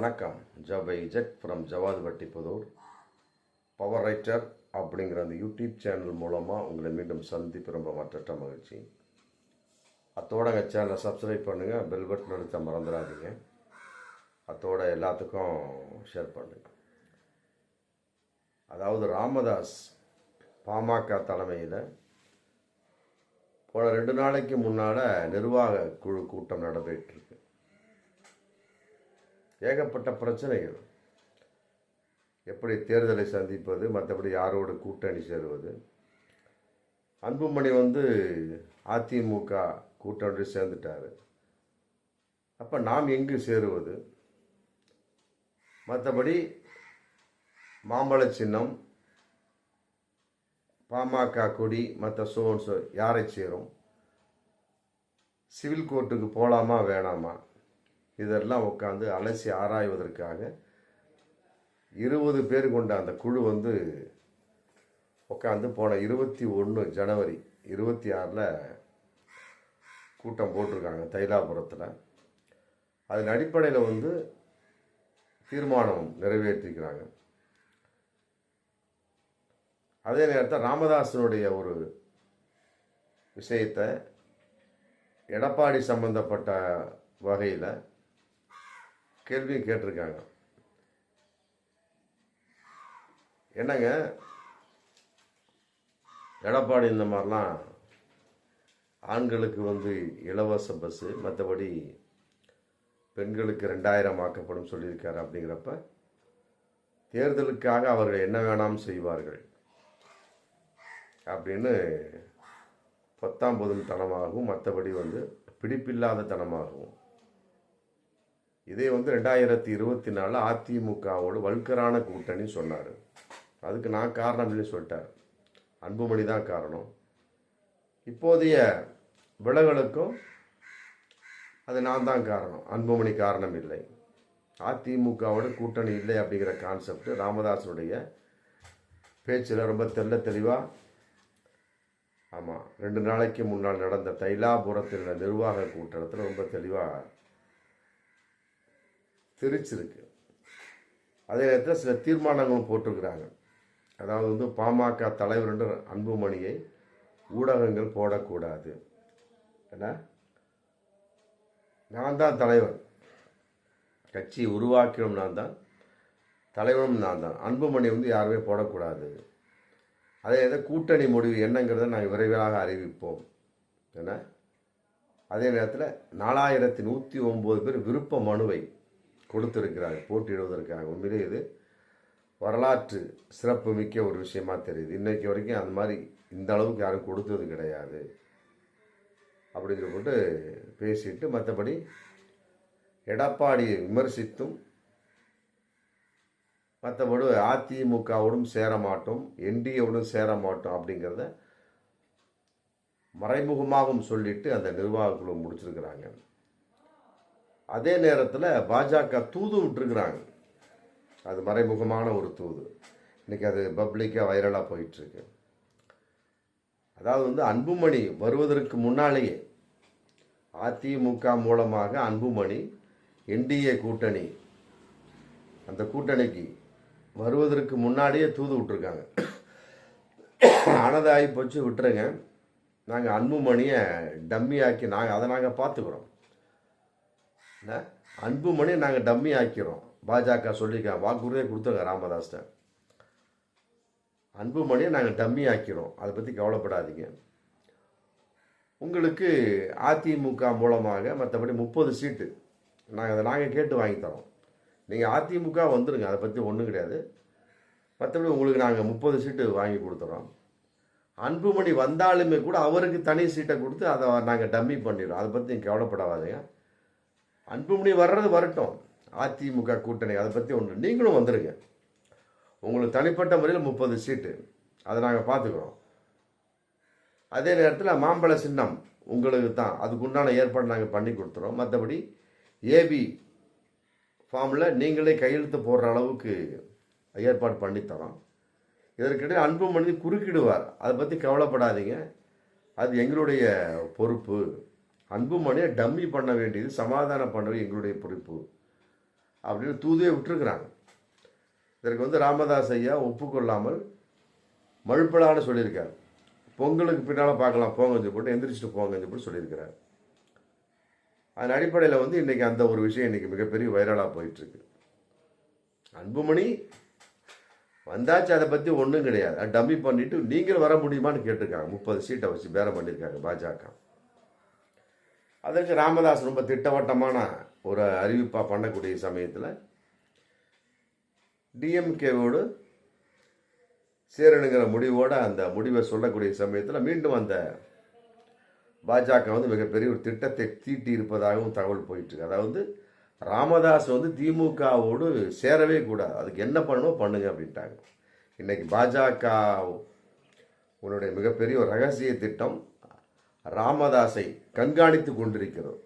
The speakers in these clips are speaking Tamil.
வணக்கம். ஜபை jet from Jawad Vattipudur power writer அப்படிங்கிற அந்த யூடியூப் சேனல் மூலமாக உங்களை மீண்டும் சந்திப்பு ரொம்ப மற்ற மகிழ்ச்சி. அத்தோட எங்கள் சேனலை சப்ஸ்கிரைப் பண்ணுங்கள் பெல் பட்டன் அழுத்த மறந்துடாதீங்க. அத்தோட எல்லாத்துக்கும் ஷேர் பண்ணுங்கள் அதாவது ராமதாஸ் பாமக தலைமையில் போன ரெண்டு நாளைக்கு முன்னால் நிர்வாக குழு கூட்டம் நடைபெற்று ஏகப்பட்ட பிரச்சனைகள். எப்படி தேர்தலை சந்திப்பது மற்றபடி யாரோடு கூட்டணி சேருவது. அன்புமணி வந்து அதிமுக கூட்டணி சேர்ந்துட்டாரு. அப்போ நாம் எங்கு சேருவது? மற்றபடி மாம்பழ சின்னம் பாமக கொடி மற்ற சோன்ஸோ யாரை சேரும்? சிவில் கோர்ட்டுக்கு போகலாமா வேணாமா? இதெல்லாம் உட்காந்து அலசி ஆராய்வதற்காக இருபது பேர் கொண்ட அந்த குழு வந்து உட்காந்து போன இருபத்தி ஒன்று ஜனவரி இருபத்தி ஆறில் கூட்டம் போட்டிருக்காங்க தைலாபுரத்தில். அதன் அடிப்படையில் வந்து தீர்மானம் நிறைவேற்றிக்கிறாங்க அதே நேரத்தில் ராமதாசனுடைய ஒரு விஷயத்தை எடப்பாடி சம்பந்தப்பட்ட வகையில் கேள்வியும் கேட்டிருக்காங்க. என்னங்க? எடப்பாடி இந்த மாதிரிலாம் ஆண்களுக்கு வந்து இலவச பஸ்ஸு மற்றபடி பெண்களுக்கு ரெண்டாயிரம் ஆக்கப்படும் சொல்லியிருக்காரு அப்படிங்கிறப்ப தேர்தலுக்காக அவர்கள் என்ன வேணாம் செய்வார்கள் அப்படின்னு பத்தாம் பொதும் தனமாகவும் மற்றபடி வந்து பிடிப்பில்லாத தனமாகவும் இதே வந்து ரெண்டாயிரத்தி இருபத்தி நாலில் அதிமுகவோட வல்கரான கூட்டணி சொன்னார். அதுக்கு நான் காரணம் இல்லைன்னு சொல்லிட்டார். அன்புமணி தான் காரணம். இப்போதைய விலகலுக்கும் அது நான் தான் காரணம். அன்புமணி காரணம் இல்லை. அதிமுகவோட கூட்டணி இல்லை அப்படிங்கிற கான்செப்ட் ராமதாஸனுடைய பேச்சில் ரொம்ப தெள்ள தெளிவாக ஆமாம் ரெண்டு நாளைக்கு முன்னால் நடந்த தைலாபுரத்தில் நிர்வாக கூட்டத்தில் ரொம்ப தெளிவாக தெரிச்சிருக்கு அதே நேரத்தில் சில தீர்மானங்களும் போட்டிருக்கிறாங்க. அதாவது வந்து பாமக தலைவர் என்று அன்புமணியை ஊடகங்கள் போடக்கூடாது. என்ன நான் தான் தலைவர். கட்சி உருவாக்கியும் நான் தான். தலைவரும் நான் தான். அன்புமணி வந்து யாருமே போடக்கூடாது. அதே இதை கூட்டணி முடிவு என்னங்கிறத நாங்கள் விரைவாக அறிவிப்போம். என்ன அதே நேரத்தில் நாலாயிரத்தி நூற்றி ஒம்பது பேர் விருப்ப மனுவை கொடுத்திருக்கிறார் போட்டியிடுவதற்காக. உண்மையிலே இது வரலாற்று சிறப்பு மிக்க ஒரு விஷயமா தெரியுது. இன்னைக்கு வரைக்கும் அந்த மாதிரி இந்த அளவுக்கு யாரும் கொடுத்தது கிடையாது. அப்படிங்கிற போட்டு பேசிட்டு மற்றபடி எடப்பாடியை விமர்சித்தும் மற்றபடி அதிமுகவோடும் சேர மாட்டோம் என்டிஏவோடும் சேர மாட்டோம் அப்படிங்கிறத மறைமுகமாகவும் சொல்லிட்டு அந்த நிர்வாகக்குழு முடிச்சிருக்கிறாங்க. அதே நேரத்தில் பாஜக தூது விட்டுருக்குறாங்க. அது மறைமுகமான ஒரு தூது. இன்றைக்கி அது பப்ளிக்காக வைரலாக போயிட்டுருக்கு. அதாவது வந்து அன்புமணி வருவதற்கு முன்னாலேயே அதிமுக மூலமாக அன்புமணி என்டிஏ கூட்டணி அந்த கூட்டணிக்கு வருவதற்கு முன்னாடியே தூது விட்டுருக்காங்க. ஆனதாகி போச்சு விட்டுருங்க. நாங்கள் அன்புமணியை டம்மி ஆக்கி நாங்கள் அதை நாங்கள் பார்த்துக்குறோம். என்ன? அன்புமணி நாங்கள் டம்மி ஆக்கிறோம் பாஜக சொல்லியிருக்காங்க வாக்குறுதியை கொடுத்துருங்க ராமதாஸ்ட அன்புமணியை நாங்கள் டம்மி ஆக்கிறோம் அதை பற்றி கவலைப்படாதீங்க. உங்களுக்கு அதிமுக மூலமாக மற்றபடி முப்பது சீட்டு. நாங்கள் அதை நாங்கள் கேட்டு வாங்கி தரோம். நீங்கள் அதிமுக வந்துடுங்க அதை பற்றி ஒன்றும் கிடையாது. மற்றபடி உங்களுக்கு நாங்கள் முப்பது சீட்டு வாங்கி கொடுத்துறோம். அன்புமணி வந்தாலுமே கூட அவருக்கு தனி சீட்டை கொடுத்து அதை நாங்கள் டம்மி பண்ணிடுறோம். அதை பற்றி நீங்கள் கவலைப்படாதீங்க. அன்புமணி வர்றது வரட்டும். அதிமுக கூட்டணி அதை பற்றி ஒன்று நீங்களும் வந்துடுங்க உங்களுக்கு தனிப்பட்ட முறையில் முப்பது சீட்டு. அதை நாங்கள் பார்த்துக்குறோம். அதே நேரத்தில் மாம்பழ சின்னம் உங்களுக்கு தான். அதுக்கு உண்டான ஏற்பாடு நாங்கள் பண்ணி கொடுத்துறோம். மற்றபடி ஏபி ஃபார்மில் நீங்களே கையெழுத்து போடுற அளவுக்கு ஏற்பாடு பண்ணித்தரோம் இதற்கிடையே அன்புமணி குறுக்கிடுவார். அதை பற்றி கவலைப்படாதீங்க. அது எங்களுடைய பொறுப்பு. அன்புமணியை டம்மி பண்ண வேண்டியது சமாதானம் பண்ண எங்களுடைய பொறுப்பு. அப்படின்னு தூதுவே விட்டுருக்குறாங்க. இதற்கு வந்து ராமதாஸ் ஐயா ஒப்புக்கொள்ளாமல் மழுப்பலான்னு சொல்லியிருக்காரு. பொங்கலுக்கு பின்னால் பார்க்கலாம் போங்கன்னு போட்டு எந்திரிச்சிட்டு போங்கன்னு போட்டு சொல்லியிருக்கிறார். அதன் அடிப்படையில் வந்து இன்றைக்கி அந்த ஒரு விஷயம் இன்றைக்கி மிகப்பெரிய வைரலாக போயிட்டுருக்கு. அன்புமணி வந்தாச்சு அதை பற்றி ஒன்றும் கிடையாது. டம்மி பண்ணிவிட்டு நீங்கள் வர முடியுமான்னு கேட்டிருக்காங்க. முப்பது சீட்டை வச்சு பேரம் பண்ணியிருக்காங்க பாஜக. அதற்கு ராமதாஸ் ரொம்ப திட்டவட்டமான ஒரு அறிவிப்பாக பண்ணக்கூடிய சமயத்தில் டிஎம்கேவோடு சேரணுங்கிற முடிவோடு அந்த முடிவை சொல்லக்கூடிய சமயத்தில் மீண்டும் அந்த பாஜக வந்து மிகப்பெரிய ஒரு திட்டத்தை தீட்டி இருப்பதாகவும் தகவல் போயிட்டுருக்கு அதாவது ராமதாஸ் வந்து திமுகவோடு சேரவே கூடாது. அதுக்கு என்ன பண்ணணுமோ பண்ணுங்க அப்படின்ட்டாங்க. இன்றைக்கி பாஜக உன்னுடைய மிகப்பெரிய ஒரு ரகசிய திட்டம் ராமதாஸை கண்காணித்து கொண்டிருக்கிறது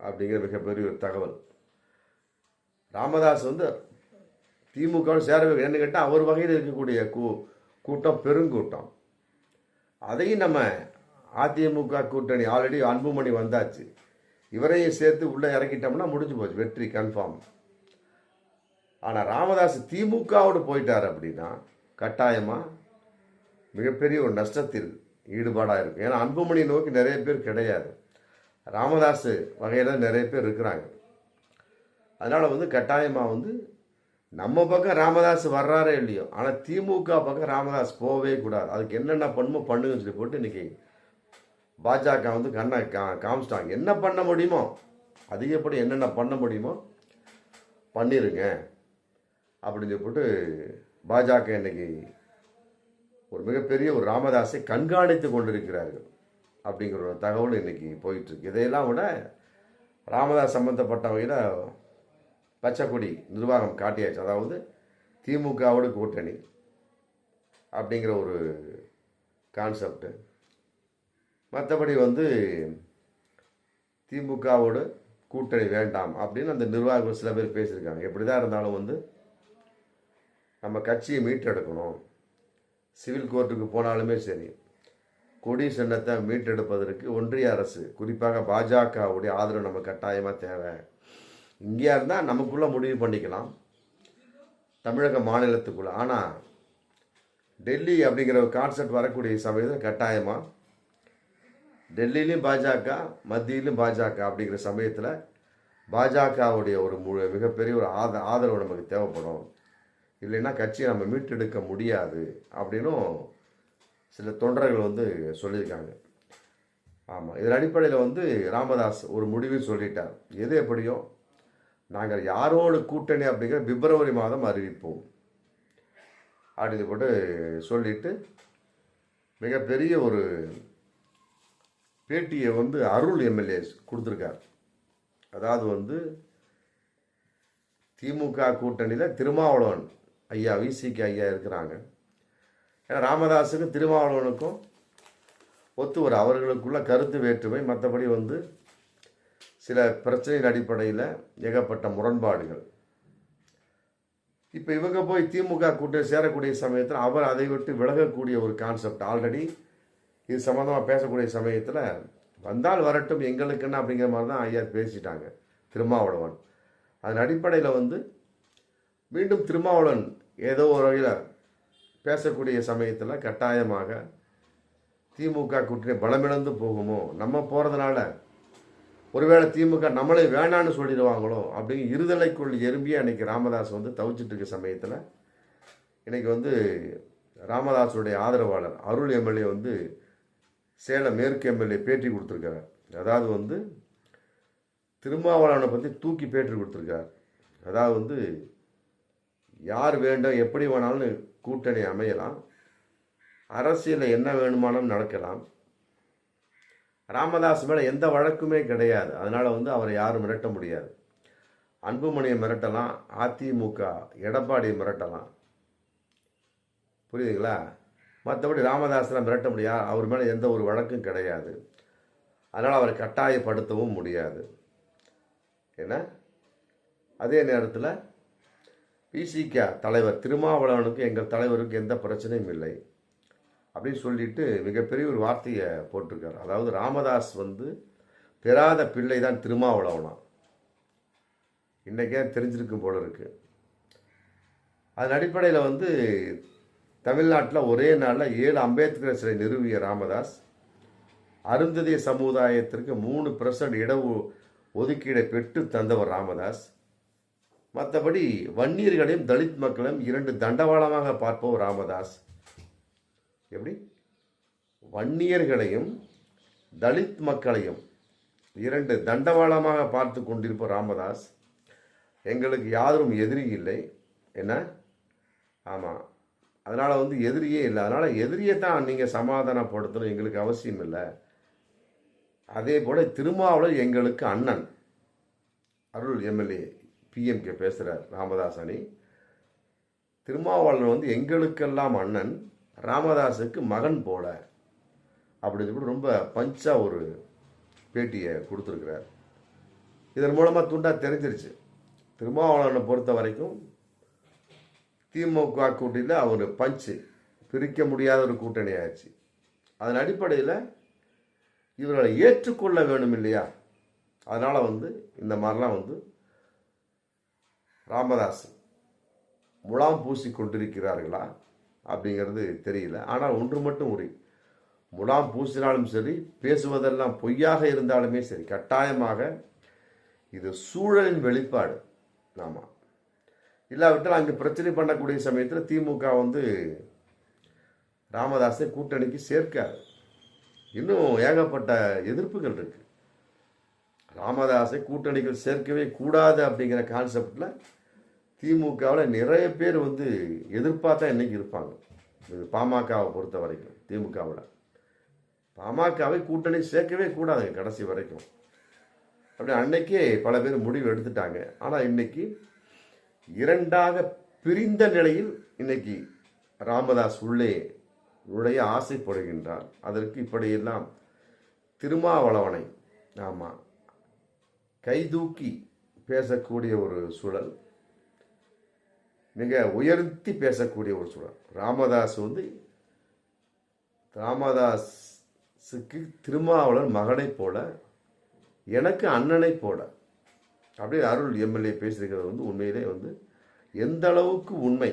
அப்படிங்கிற மிகப்பெரிய ஒரு தகவல். ராமதாஸ் வந்து திமுக சேரவே என்ன கேட்டால் அவர் வகையில் இருக்கக்கூடிய கூ கூட்டம் பெருங்கூட்டம் அதையும் நம்ம அதிமுக கூட்டணி ஆல்ரெடி அன்புமணி வந்தாச்சு. இவரையும் சேர்த்து உள்ளே இறக்கிட்டோம்னா முடிஞ்சு போச்சு. வெற்றி கன்ஃபார்ம் ஆனால் ராமதாஸ் திமுகவோடு போயிட்டார் அப்படின்னா கட்டாயமாக மிகப்பெரிய ஒரு நஷ்டத்தில் ஈடுபாடாக இருக்கும் ஏன்னா அன்புமணி நோக்கி நிறைய பேர் கிடையாது. ராமதாஸ் வகையில் நிறைய பேர் இருக்கிறாங்க. அதனால் வந்து கட்டாயமாக வந்து நம்ம பக்கம் ராமதாஸ் வர்றாரே இல்லையோ ஆனால் திமுக பக்கம் ராமதாஸ் போகவே கூடாது. அதுக்கு என்னென்ன பண்ணுமோ பண்ணுங்கன்னு சொல்லி போட்டு இன்றைக்கி பாஜக வந்து கண்ணை கா காமிச்சிட்டாங்க. என்ன பண்ண முடியுமோ அதிகப்படி என்னென்ன பண்ண முடியுமோ பண்ணிருங்க. அப்படின்னு சொல்லி போட்டு பாஜக இன்னைக்கு ஒரு மிகப்பெரிய ஒரு ராமதாஸை கண்காணித்து கொண்டிருக்கிறார்கள் அப்படிங்கிற ஒரு தகவல் இன்றைக்கி போயிட்டுருக்கு இதையெல்லாம் விட ராமதாஸ் சம்பந்தப்பட்ட வகையில் பச்சைக்கொடி நிர்வாகம் காட்டியாச்சு. அதாவது திமுகவோடு கூட்டணி அப்படிங்கிற ஒரு கான்செப்டு மற்றபடி வந்து திமுகவோடு கூட்டணி வேண்டாம் அப்படின்னு அந்த நிர்வாகிகள் சில பேர் பேசியிருக்காங்க. எப்படி தான் இருந்தாலும் வந்து நம்ம கட்சியை மீட்டெடுக்கணும். சிவில் கோர்ட்டுக்கு போனாலுமே சரி. கொடி சின்னத்தை மீட்டெடுப்பதற்கு ஒன்றிய அரசு குறிப்பாக பாஜகவுடைய ஆதரவு நம்ம கட்டாயமாக தேவை. இங்கேயா இருந்தால் நமக்குள்ளே முடிவு பண்ணிக்கலாம். தமிழக மாநிலத்துக்குள்ளே. ஆனால் டெல்லி அப்படிங்கிற ஒரு கான்செப்ட் வரக்கூடிய சமயத்தில் கட்டாயமாக டெல்லியிலும் பாஜக மத்தியிலும் பாஜக அப்படிங்கிற சமயத்தில் பாஜகவுடைய ஒரு மிகப்பெரிய ஒரு ஆத ஆதரவு நமக்கு தேவைப்படும். இல்லைன்னா கட்சியை நம்ம மீட்டெடுக்க முடியாது அப்படின்னும் சில தொண்டர்கள் வந்து சொல்லியிருக்காங்க. ஆமாம் இதன் அடிப்படையில் வந்து ராமதாஸ் ஒரு முடிவு சொல்லிட்டார். எது எப்படியோ நாங்கள் யாரோடு கூட்டணி அப்படிங்கிற பிப்ரவரி மாதம் அறிவிப்போம். அப்படின்னு போட்டு சொல்லிட்டு மிகப்பெரிய ஒரு பேட்டியை வந்து அருள் எம்எல்ஏ கொடுத்துருக்கார். அதாவது வந்து திமுக கூட்டணியில் திருமாவளவன் ஐயா விசிக்கு ஐயா இருக்கிறாங்க. ஏன்னா ராமதாஸுக்கும் திருமாவளவனுக்கும் ஒத்து வரும் அவர்களுக்குள்ள கருத்து வேற்றுமை மற்றபடி வந்து சில பிரச்சனையின் அடிப்படையில் ஏகப்பட்ட முரண்பாடுகள். இப்போ இவங்க போய் திமுக கூட்டணி சேரக்கூடிய சமயத்தில் அவர் அதை விட்டு விலகக்கூடிய ஒரு கான்செப்ட் ஆல்ரெடி இது சம்மந்தமாக பேசக்கூடிய சமயத்தில் வந்தால் வரட்டும் எங்களுக்குன்னு அப்படிங்கிற மாதிரி தான் ஐயா பேசிட்டாங்க திருமாவளவன். அதன் அடிப்படையில் வந்து மீண்டும் திருமாவளவன் ஏதோ ஒரு வகையில் பேசக்கூடிய சமயத்தில் கட்டாயமாக திமுக கூட்டணி பலமிழந்து போகுமோ? நம்ம போகிறதுனால ஒருவேளை திமுக நம்மளே வேணான்னு சொல்லிடுவாங்களோ? அப்படிங்கிற இருதலைக்குள் எறும்பியே அன்றைக்கி ராமதாஸ் வந்து தவிச்சிட்டு இருக்க சமயத்தில் இன்றைக்கி வந்து ராமதாஸுடைய ஆதரவாளர் அருள் எம்எல்ஏ வந்து சேலம் மேற்கு எம்எல்ஏ பேட்டி கொடுத்துருக்காரு. அதாவது வந்து திருமாவளவனை பற்றி தூக்கி பேட்டி கொடுத்துருக்கார். அதாவது வந்து யார் வேண்டும் எப்படி வேணாலும் கூட்டணி அமையலாம். அரசியலில் என்ன வேணுமானாலும் நடக்கலாம். ராமதாஸ் மேலே எந்த வழக்குமே கிடையாது. அதனால் வந்து அவரை யாரும் மிரட்ட முடியாது. அன்புமணியை மிரட்டலாம் அதிமுக எடப்பாடியை மிரட்டலாம். புரியுதுங்களா? மற்றபடி ராமதாஸில் மிரட்ட முடியாது அவர் மேலே எந்த ஒரு வழக்கும் கிடையாது. அதனால் அவரை கட்டாயப்படுத்தவும் முடியாது. ஏன்னா அதே நேரத்தில் பிசிக தலைவர் திருமாவளவனுக்கு எங்கள் தலைவருக்கு எந்த பிரச்சனையும் இல்லை. அப்படின்னு சொல்லிட்டு மிகப்பெரிய ஒரு வார்த்தையை போட்டிருக்கார். அதாவது ராமதாஸ் வந்து பெறாத பிள்ளை தான் திருமாவளவனா இன்றைக்கே தெரிஞ்சிருக்கும் போல இருக்குது அதன் அடிப்படையில் வந்து தமிழ்நாட்டில் ஒரே நாளில் ஏழு அம்பேத்கர் சிலை நிறுவிய ராமதாஸ் அருந்ததிய சமுதாயத்திற்கு மூணு பர்சன்ட் இட ஒ- ஒதுக்கீடை பெற்று தந்தவர் ராமதாஸ். மற்றபடி வன்னியர்களையும் தலித் மக்களையும் இரண்டு தண்டவாளமாக பார்ப்போம் ராமதாஸ். எப்படி? வன்னியர்களையும் தலித் மக்களையும் இரண்டு தண்டவாளமாக பார்த்து கொண்டிருப்போம் ராமதாஸ். எங்களுக்கு யாரும் எதிரி இல்லை. என்ன? ஆமாம் அதனால் வந்து எதிரியே இல்லை. அதனால் எதிரியை தான் நீங்கள் சமாதானப்படுத்தணும். எங்களுக்கு அவசியம் இல்லை. அதே போல் திருமாவளர் எங்களுக்கு அண்ணன். அருள் எம்எல்ஏ. பிஎம்கே பேசுகிறார் ராமதாஸ் அணி திருமாவளவன் வந்து எங்களுக்கெல்லாம் அண்ணன் ராமதாஸுக்கு மகன் போல அப்படின்னு சொல்லி ரொம்ப பஞ்சாக ஒரு பேட்டியை கொடுத்துருக்கிறார். இதன் மூலமாக துண்டாக தெரிஞ்சிருச்சு. திருமாவளவனை பொறுத்த வரைக்கும் திமுக கூட்டணியில் அவர் பஞ்சு. பிரிக்க முடியாத ஒரு கூட்டணி ஆயிடுச்சு. அதன் அடிப்படையில் இவர்களை ஏற்றுக்கொள்ள வேணும் இல்லையா அதனால் வந்து இந்த மாதிரிலாம் வந்து ராமதாஸ் முலாம் பூசி கொண்டிருக்கிறார்களா? அப்படிங்கிறது தெரியல. ஆனால் ஒன்று மட்டும் உரி. முலாம் பூசினாலும் சரி பேசுவதெல்லாம் பொய்யாக இருந்தாலுமே சரி கட்டாயமாக இது சூழலின் வெளிப்பாடு ஆமாம் இல்லாவிட்டால் அங்கே பிரச்சனை பண்ணக்கூடிய சமயத்தில் திமுக வந்து ராமதாஸை கூட்டணிக்கு சேர்க்காது. இன்னும் ஏகப்பட்ட எதிர்ப்புகள் இருக்குது ராமதாஸை கூட்டணிகள் சேர்க்கவே கூடாது அப்படிங்கிற கான்செப்டில் திமுகவில் நிறைய பேர் வந்து எதிர்ப்பாக இன்றைக்கி இருப்பாங்க. இது பாமகவை பொறுத்த வரைக்கும் திமுகவில். பாமகவை கூட்டணி சேர்க்கவே கூடாதுங்க கடைசி வரைக்கும். அப்படி அன்னைக்கே பல பேர் முடிவு எடுத்துட்டாங்க. ஆனால் இன்னைக்கு இரண்டாக பிரிந்த நிலையில் இன்னைக்கு ராமதாஸ் உள்ளே நுழைய ஆசைப்படுகின்றார். அதற்கு இப்படியெல்லாம் திருமாவளவனை ஆமாம் கைதூக்கி பேசக்கூடிய ஒரு சூழல் மிக உயர்த்தி பேசக்கூடிய ஒரு சூழல். ராமதாஸ் வந்து ராமதாஸுக்கு திருமாவளர் மகனை போல எனக்கு அண்ணனை போல. அப்படியே அருள் எம்எல்ஏ பேசியிருக்கிறது வந்து உண்மையிலே வந்து எந்த அளவுக்கு உண்மை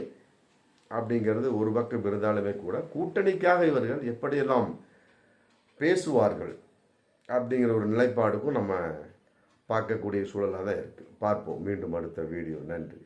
அப்படிங்கிறது ஒரு பக்கம் இருந்தாலுமே கூட கூட்டணிக்காக இவர்கள் எப்படியெல்லாம் பேசுவார்கள் அப்படிங்கிற ஒரு நிலைப்பாடுக்கும் நம்ம பார்க்கக்கூடிய சூழலாக தான் இருக்குது பார்ப்போம். மீண்டும் அடுத்த வீடியோ. நன்றி.